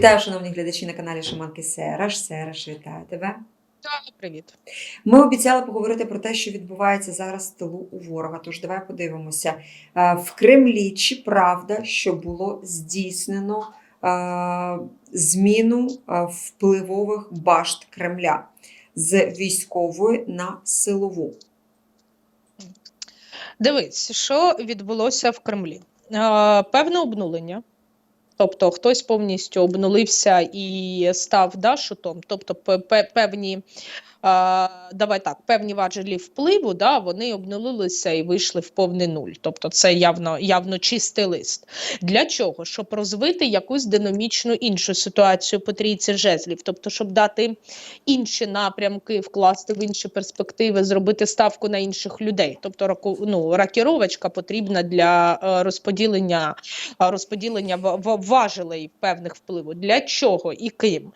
Вітаю, шановні глядачі на каналі Шаманки Сераш. Сераш, вітаю тебе. Так, привіт. Ми обіцяли поговорити про те, що відбувається зараз в тилу у ворога. Тож давай подивимося. Е, В Кремлі чи правда, що було здійснено е, зміну е, впливових башт Кремля з військової на силову? Дивись, що відбулося в Кремлі. Певне обнулення. Тобто хтось повністю обнулився і став да, шутом. Тобто пе- пе- певні, давай так, певні важелі впливу, да, вони обнулилися і вийшли в повний нуль. Тобто це явно, явно чистий лист. Для чого? Щоб розвити якусь динамічну іншу ситуацію по трійці жезлів, тобто, щоб дати інші напрямки, вкласти в інші перспективи, зробити ставку на інших людей. Тобто, ну, ракіровочка потрібна для е, розподілення, е, розподілення важелей певних впливу. Для чого і ким?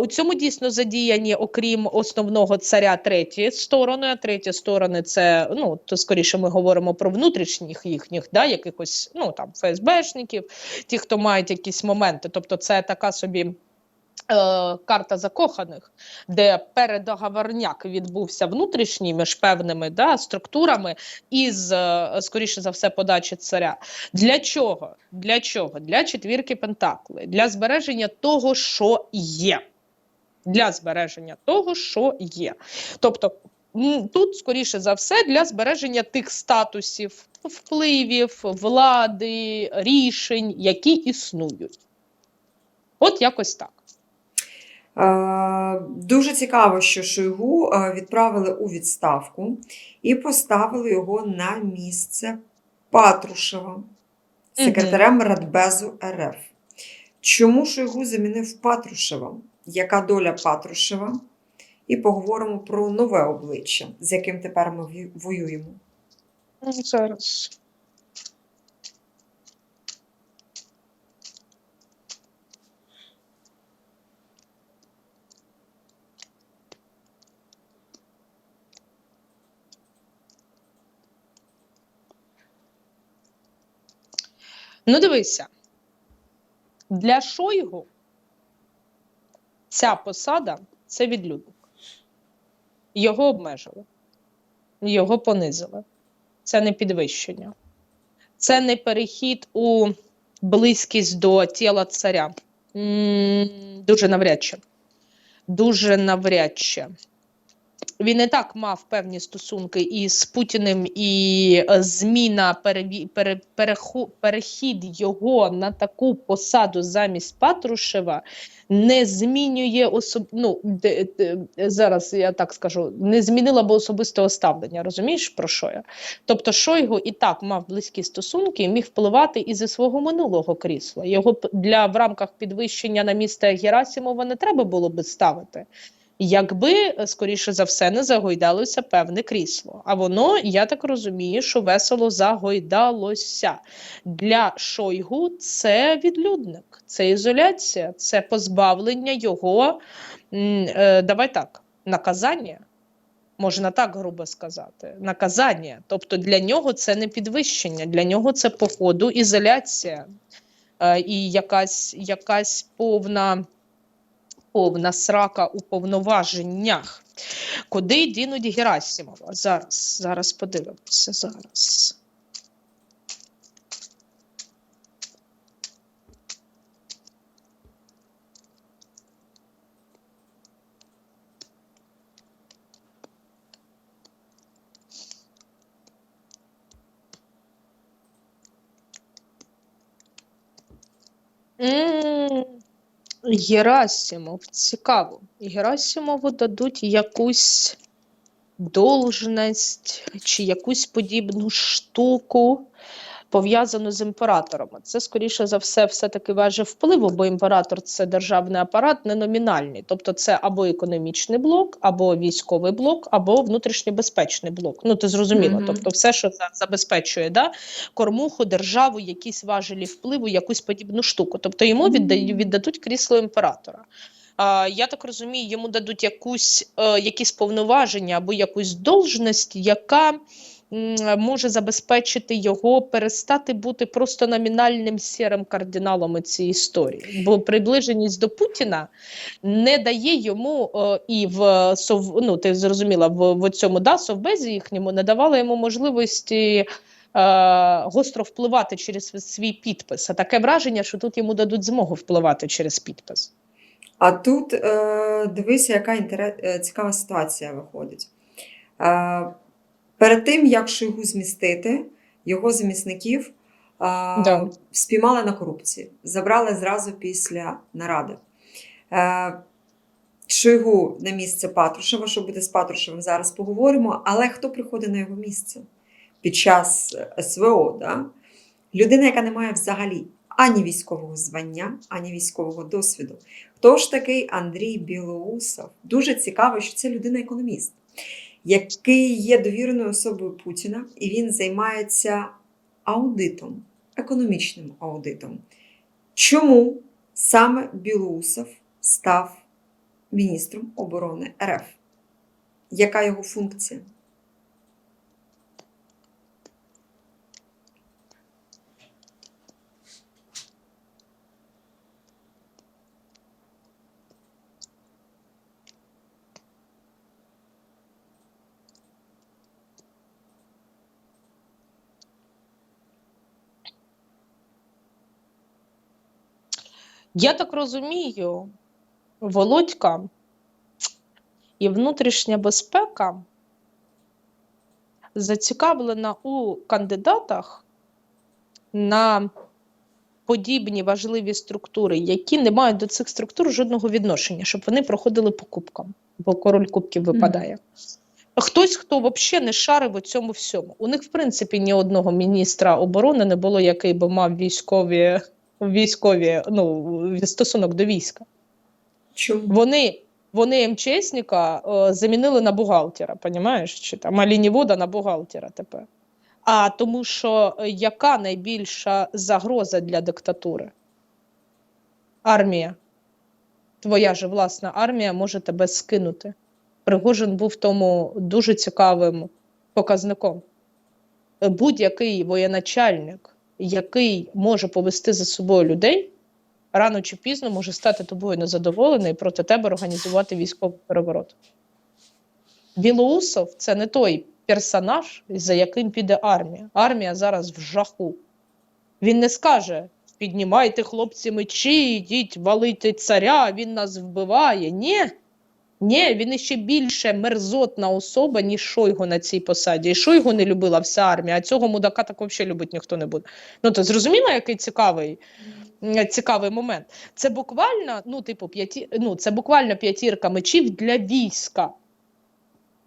У цьому дійсно задіяні, окрім основного царя, треті сторони. А треті сторони це ну то скоріше ми говоримо про внутрішніх їхніх, да, якихось ну там ФСБшників, ті, хто мають якісь моменти. Тобто, це така собі. е, Карта закоханих, де передоговорняк відбувся внутрішній між певними да, структурами із, е, скоріше за все, подачі царя. Для чого? Для чого? Для четвірки Пентакли, для збереження того, що є. Для збереження того, що є. Тобто, тут, скоріше за все, для збереження тих статусів, впливів, влади, рішень, які існують. От якось так. Е, Дуже цікаво, що Шойгу е, відправили у відставку і поставили його на місце Патрушева, секретарем Радбезу РФ. Чому Шойгу замінив Патрушева? Яка доля Патрушева? І поговоримо про нове обличчя, з яким тепер ми воюємо. Ну, Зараз. Ну, дивися. Для Шойгу ця посада це відлюдник. Його обмежили, його понизили. Це не підвищення. Це не перехід у близькість до тіла царя. М, Дуже навряд чи. Дуже навряд чи. Він і так мав певні стосунки із Путіним, і е, зміна пере, перехід його на таку посаду замість Патрушева не змінює особ... ну, де, де, зараз я так скажу, не змінила б особистого ставлення. Розумієш про що я? Тобто Шойгу і так мав близькі стосунки і міг впливати і зі свого минулого крісла. Його для в рамках підвищення на місце Герасимова не треба було би ставити. Якби, е, скоріше за все, не загойдалося певне крісло. А воно, я так розумію, що весело загойдалося. Для Шойгу це відлюдник, це ізоляція, це позбавлення його, е, давай так, наказання. Можна так грубо сказати, наказання. Тобто для нього це не підвищення, для нього це походу ізоляція е, і якась, якась повна, повна срака у повноваженнях. Куди дінуть Герасимова? Зараз, зараз подивимося. Зараз. М, Герасимов, цікаво. Герасимову дадуть якусь должність чи якусь подібну штуку, пов'язану з імператором. Це, скоріше за все, все-таки важе впливу, бо імператор це державний апарат, не номінальний. Тобто це або економічний блок, або військовий блок, або внутрішньобезпечний блок. Ну, ти зрозуміла. Мгм. Тобто, все, що забезпечує да, кормуху, державу, якісь важелі впливу, якусь подібну штуку. Тобто йому віддадуть крісло імператора. А, я так розумію, йому дадуть якусь, е, якісь повноваження або якусь должність, яка може забезпечити його перестати бути просто номінальним сірим кардиналом цієї історії. Бо приближеність до Путіна не дає йому е, і в сов, ну, ти зрозуміла, в, в цьому да, совбезі їхньому не давала йому можливості. е, Гостро впливати через свій підпис. А таке враження, що тут йому дадуть змогу впливати через підпис. А тут е, дивися, яка е, цікава ситуація виходить. Е, перед тим, як Шойгу змістити, його замісників е, Да. спіймали на корупції, забрали зразу після наради. Е, Шойгу на місце Патрушева, що буде з Патрушевим, зараз поговоримо. Але хто приходить на його місце під час СВО? Да? Людина, яка не має взагалі ані військового звання, ані військового досвіду. Хто ж такий Андрій Білоусов? Дуже цікаво, що це людина-економіст, який є довіреною особою Путіна, і він займається аудитом, економічним аудитом. Чому саме Білоусов став міністром оборони РФ? Яка його функція? Я так розумію, Володька і внутрішня безпека зацікавлена у кандидатах на подібні важливі структури, які не мають до цих структур жодного відношення, щоб вони проходили по кубкам, бо король кубків випадає. Хтось, хто взагалі не шарив у цьому всьому. У них, в принципі, ні одного міністра оборони не було, який би мав військові, військові ну, стосунок до війська. Чому? Вони, вони МЧСника е, замінили на бухгалтера, понімаєш? Чи там алінівода на бухгалтера тепер. А тому, що е, яка найбільша загроза для диктатури? Армія. Твоя же власна армія може тебе скинути. Пригожин був тому дуже цікавим показником. Е, Будь-який воєначальник, який може повести за собою людей, рано чи пізно може стати тобою незадоволений і проти тебе організувати військовий переворот. Білоусов це не той персонаж, за яким піде армія. Армія зараз в жаху. Він не скаже: піднімайте хлопці мечі, йдіть валити царя, він нас вбиває. Ні. Ні, він іще більше мерзотна особа, ніж Шойгу на цій посаді. І Шойгу не любила вся армія, а цього мудака так взагалі любить ніхто не буде. Ну, то зрозуміло, який цікавий, цікавий момент. Це буквально, ну, типу, п'яті, ну, це буквально п'ятірка мечів для війська.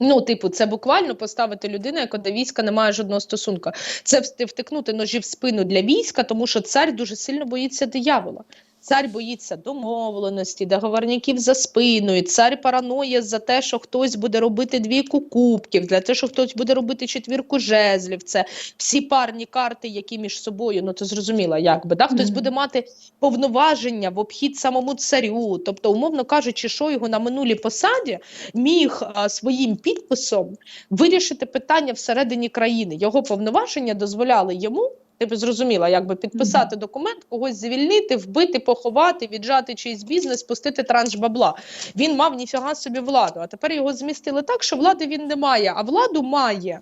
Ну, типу, це буквально поставити людину, яка до війська не має жодного стосунку. Це втикнути ножі в спину для війська, тому що цар дуже сильно боїться диявола. Цар боїться домовленості, договорників за спиною. Цар параноє за те, що хтось буде робити двійку кубків, для те, що хтось буде робити четвірку жезлів. Це всі парні карти, які між собою, ну то зрозуміло, як би да? хтось буде мати повноваження в обхід самому царю. Тобто, умовно кажучи, що його на минулій посаді міг а, своїм підписом вирішити питання всередині країни. Його повноваження дозволяли йому. Ти б зрозуміла, якби підписати документ, когось звільнити, вбити, поховати, віджати чийсь бізнес, пустити транш бабла. Він мав ніфіга собі владу. А тепер його змістили так, що влади він не має, а владу має.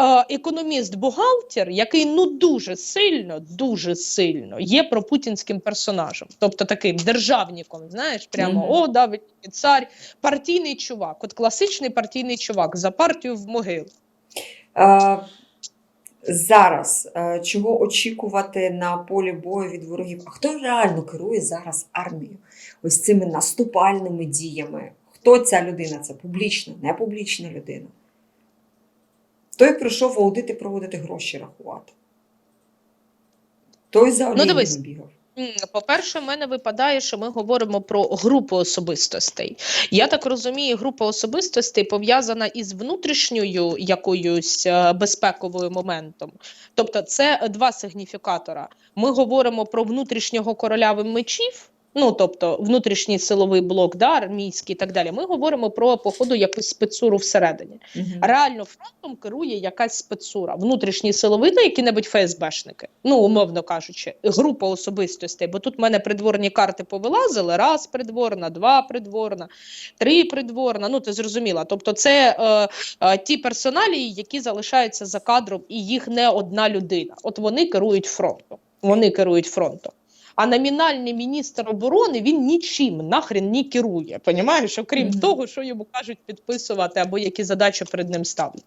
е, Економіст-бухгалтер, який ну дуже сильно, дуже сильно є пропутінським персонажем, тобто таким державником, знаєш, прямо Мгм. о, да, великий цар, партійний чувак, от класичний партійний чувак за партію в могилу. Зараз е, чого очікувати на полі бою від ворогів? А хто реально керує зараз армією? Ось цими наступальними діями? Хто ця людина? Це публічна, не публічна людина. Той прийшов аудити проводити гроші рахувати. Той за Ну, бігав. По-перше, в мене випадає, що ми говоримо про групу особистостей. Я так розумію, група особистостей пов'язана із внутрішньою якоюсь е, безпековою моментом. Тобто, це два сигніфікатора. Ми говоримо про внутрішнього короля мечів. Ну, тобто внутрішній силовий блок, да, армійський і так далі. Ми говоримо про походу якусь спецуру всередині. Мгм. Реально фронтом керує якась спецура, внутрішні силовики, які-небудь ФСБшники, ну умовно кажучи, група особистостей. Бо тут в мене придворні карти повилазили: раз придворна, два придворна, три придворна. Ну ти зрозуміла. Тобто, це е, е, ті персоналії, які залишаються за кадром, і їх не одна людина. От вони керують фронтом. Вони керують фронтом. А номінальний міністр оборони він нічим нахрен не керує. Понімаєш, окрім Мгм. того, що йому кажуть підписувати або які задачі перед ним ставлять.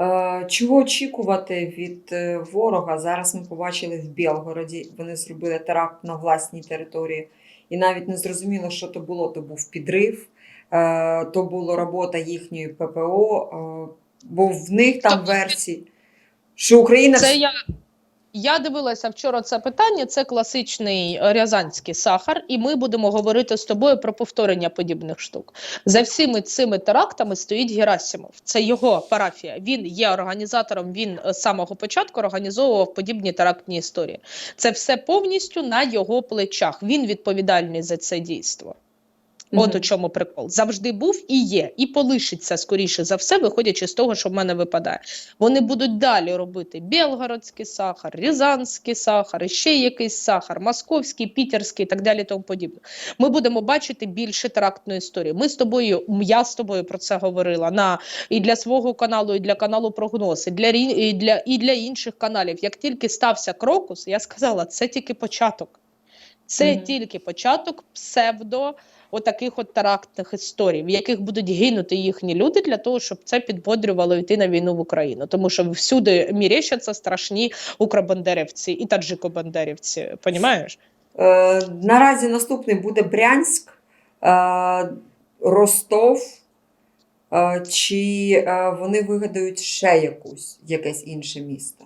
Е, Чого очікувати від е, ворога? Зараз ми побачили в Білгороді. Вони зробили теракт на власній території, і навіть не зрозуміло, що то було. То був підрив, е, то була робота їхньої ППО, бо в них там Тобто- версії, що Україна Це я. Я дивилася вчора це питання. Це класичний е, рязанський сахар, і ми будемо говорити з тобою про повторення подібних штук. За всіми цими терактами стоїть Герасимов. Це його парафія. Він є організатором. Він е, з самого початку організовував подібні терактні історії. Це все повністю на його плечах. Він відповідальний за це дійство. От Мгм. у чому прикол. Завжди був і є, і полишиться скоріше за все, виходячи з того, що в мене випадає. Вони будуть далі робити білгородський сахар, рязанський сахар, ще якийсь сахар, московський, пітерський і так далі. Тому подібне. Ми будемо бачити більше терактної історії. Ми з тобою, я з тобою про це говорила на і для свого каналу, і для каналу прогноз, і для і для і для інших каналів. Як тільки стався крокус, я сказала, це тільки початок. Це Мгм. тільки початок псевдо отаких от терактних історій, в яких будуть гинути їхні люди для того, щоб це підбодрювало йти на війну в Україну. Тому що всюди мірещаться страшні укробандерівці і таджикобандерівці. Понімаєш? Е, наразі наступний буде Брянськ, е, Ростов. Е, чи е, вони вигадають ще якусь, якесь інше місто?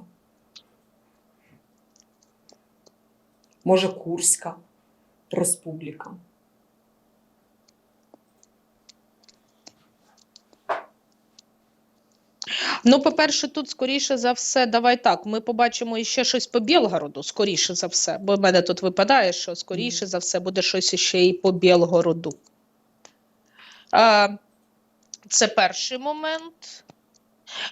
Може, Курська Республіка. Ну, по-перше, тут скоріше за все, давай так. Ми побачимо іще щось по Білгороду, скоріше за все. Бо в мене тут випадає, що скоріше за все буде щось іще і по Білгороду. А, це перший момент.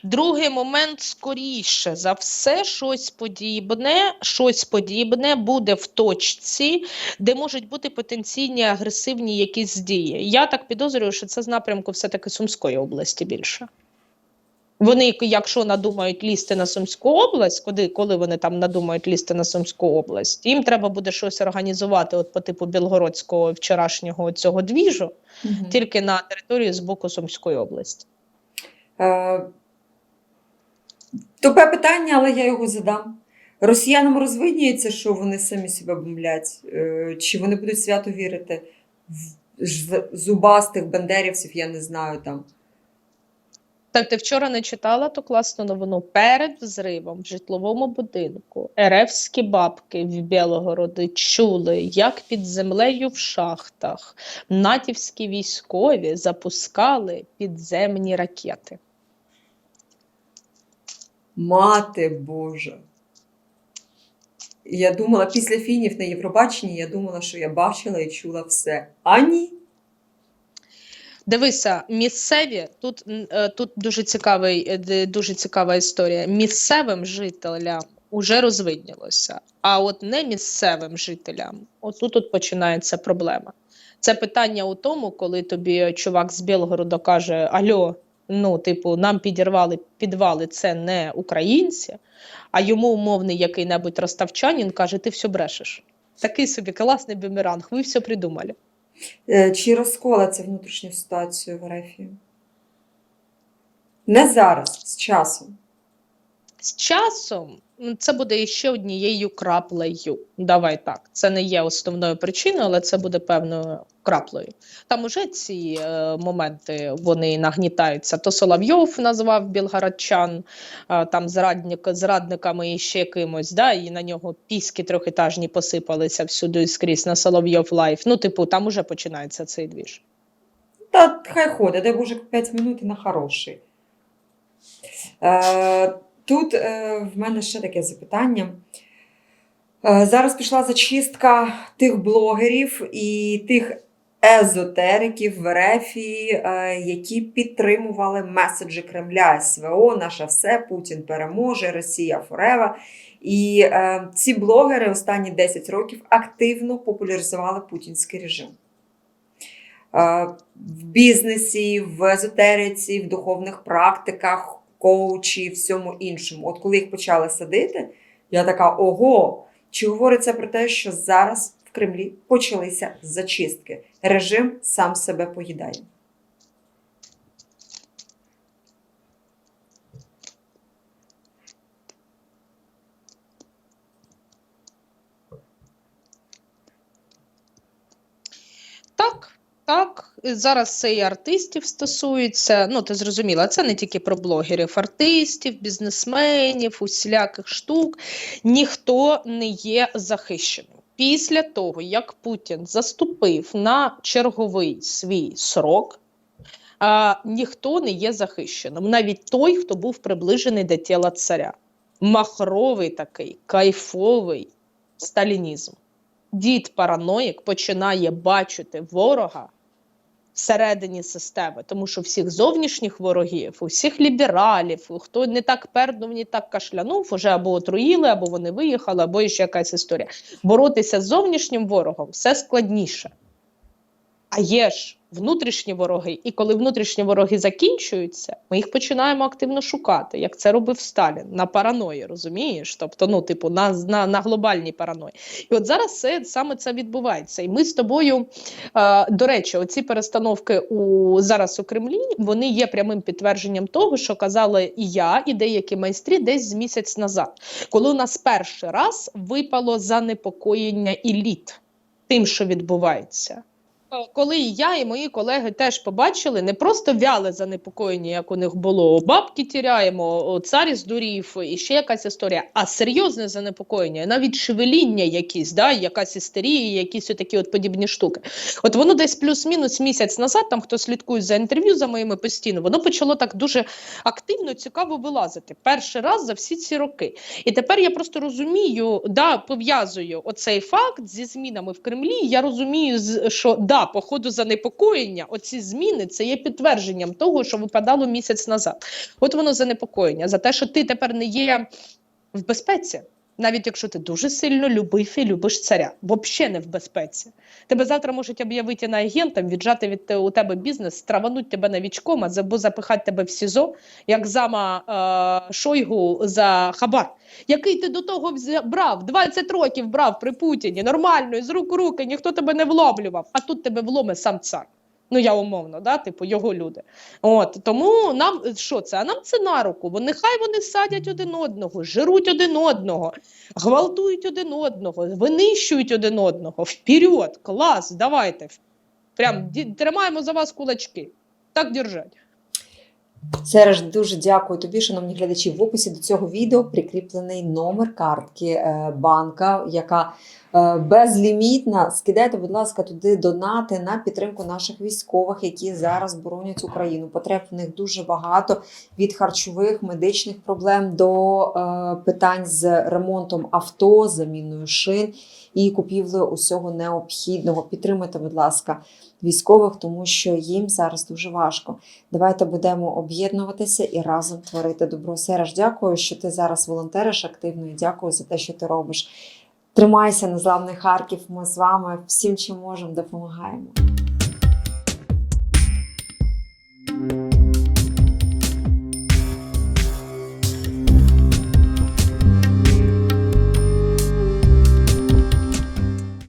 Другий момент, скоріше за все, щось подібне, щось подібне буде в точці, де можуть бути потенційні агресивні якісь дії. Я так підозрюю, що це з напрямку все-таки Сумської області більше. Вони, якщо надумають лізти на Сумську область, коли, коли вони там надумають лізти на Сумську область, їм треба буде щось організувати от по типу білгородського вчорашнього цього двіжу, тільки на території з боку Сумської області. Е, Тупе питання, але я його задам. Росіянам розвидніється, що вони самі себе бомблять? Е, Чи вони будуть свято вірити в зубастих бандерівців, я не знаю там. Так, ти вчора не читала ту класну новину. Перед взривом в житловому будинку ерефські бабки в Білогороді чули, як під землею в шахтах натівські військові запускали підземні ракети. Мати Божа. Я думала, після фінів на Євробаченні, я думала, що я бачила і чула все. А ні. Дивися, місцеві тут, е, тут дуже цікавий, е, дуже цікава історія. Місцевим жителям уже розвиднілося, а от не місцевим жителям, отут тут починається проблема. Це питання у тому, коли тобі чувак з Білгорода каже: Альо, ну, типу, нам підірвали підвали, це не українці, а йому умовний який-небудь роставчанин каже: ти все брешеш. Такий собі класний бумеранг, ви все придумали. Е, Чи розкола це внутрішню ситуацію в РФ? Не зараз, з часом. З часом це буде ще однією краплею. Давай так. Це не є основною причиною, але це буде певною краплею. Там уже ці е, моменти вони нагнітаються. То Соловйов назвав білгородчан е, там зрадник, зрадниками і ще кимось, да, і на нього піски трьохетажні посипалися всюди і скрізь на Соловйов Лайф. Ну, типу, там уже починається цей двіж. Та хай ходить, дай Боже, 5 минут і на хороший. Е, тут е, в мене ще таке запитання. Е, Зараз пішла зачистка тих блогерів і тих езотериків в РФ, е, які підтримували меседжі Кремля СВО, наше все, Путін переможе, Росія форева. І е, ці блогери останні 10 років активно популяризували путінський режим. В бізнесі, в езотериці, в духовних практиках, коучі, всьому іншому. От коли їх почали садити, я така: ого! Чи говориться про те, що зараз в Кремлі почалися зачистки? Режим сам себе поїдає. Так, так. і Зараз це і артистів стосується. Ну, ти зрозуміла, це не тільки про блогерів, артистів, бізнесменів, усіляких штук. Ніхто не є захищеним. Після того, як Путін заступив на черговий свій срок, а, ніхто не є захищеним. Навіть той, хто був приближений до тіла царя. Махровий такий, кайфовий сталінізм дід параноїк починає бачити ворога всередині системи, тому що всіх зовнішніх ворогів, усіх лібералів, хто не так пернув, не так кашлянув, уже або отруїли, або вони виїхали, або ще якась історія. Боротися з зовнішнім ворогом все складніше. А є ж внутрішні вороги, і коли внутрішні вороги закінчуються, ми їх починаємо активно шукати, як це робив Сталін на параної, розумієш? Тобто, ну, типу, на, на, на глобальній параної. І от зараз це саме це відбувається. І ми з тобою, е, до речі, оці перестановки у зараз у Кремлі вони є прямим підтвердженням того, що казали і я, і деякі майстрі десь з місяць назад, коли у нас перший раз випало занепокоєння еліт тим, що відбувається. Е, Коли і я і мої колеги теж побачили не просто вяле занепокоєння, як у них було бабки тіряємо, о, цар здурів і ще якась історія, а серйозне занепокоєння, навіть шевеління якісь, да, якась істерія, якісь такі от подібні штуки. От воно десь плюс-мінус місяць назад, там хто слідкує за інтерв'ю за моїми постійно, воно почало так дуже активно, цікаво вилазити. Перший раз за всі ці роки. І тепер я просто розумію, да, пов'язую оцей факт зі змінами в Кремлі. Я розумію, що да, по ходу занепокоєння, оці зміни це є підтвердженням того, що випадало місяць назад. От воно занепокоєння за те, що ти тепер не є в безпеці. Навіть якщо ти дуже сильно любив і любиш царя, взагалі не в безпеці. Тебе завтра можуть об'явити на агентом, віджати від у тебе бізнес, травануть тебе на вічком, або запихати тебе в СІЗО, як зама е, Шойгу за хабар, який ти до того брав, 20 років брав при Путіні, нормально, з рук у руки, ніхто тебе не вломлював, а тут тебе вломе сам цар. Ну, я умовно, да, типу, його люди. От тому нам що це? А нам це на руку. Бо нехай вони садять один одного, жируть один одного, гвалтують один одного, винищують один одного. Вперед, клас, давайте. Прям тримаємо за вас кулачки. Так держать. Сереж, дуже дякую тобі, шановні глядачі. В описі до цього відео прикріплений номер картки е, банка, яка е, безлімітна. Скидайте, будь ласка, туди донати на підтримку наших військових, які зараз боронять Україну. Потреб в них дуже багато від харчових, медичних проблем до е, питань з ремонтом авто, заміною шин і купівлею усього необхідного. Підтримайте, будь ласка, військових, тому що їм зараз дуже важко. Давайте будемо об'єднуватися і разом творити добро. Сереж, дякую, що ти зараз волонтериш активно і дякую за те, що ти робиш. Тримайся, незламний Харків. Ми з вами всім, чим можемо, допомагаємо.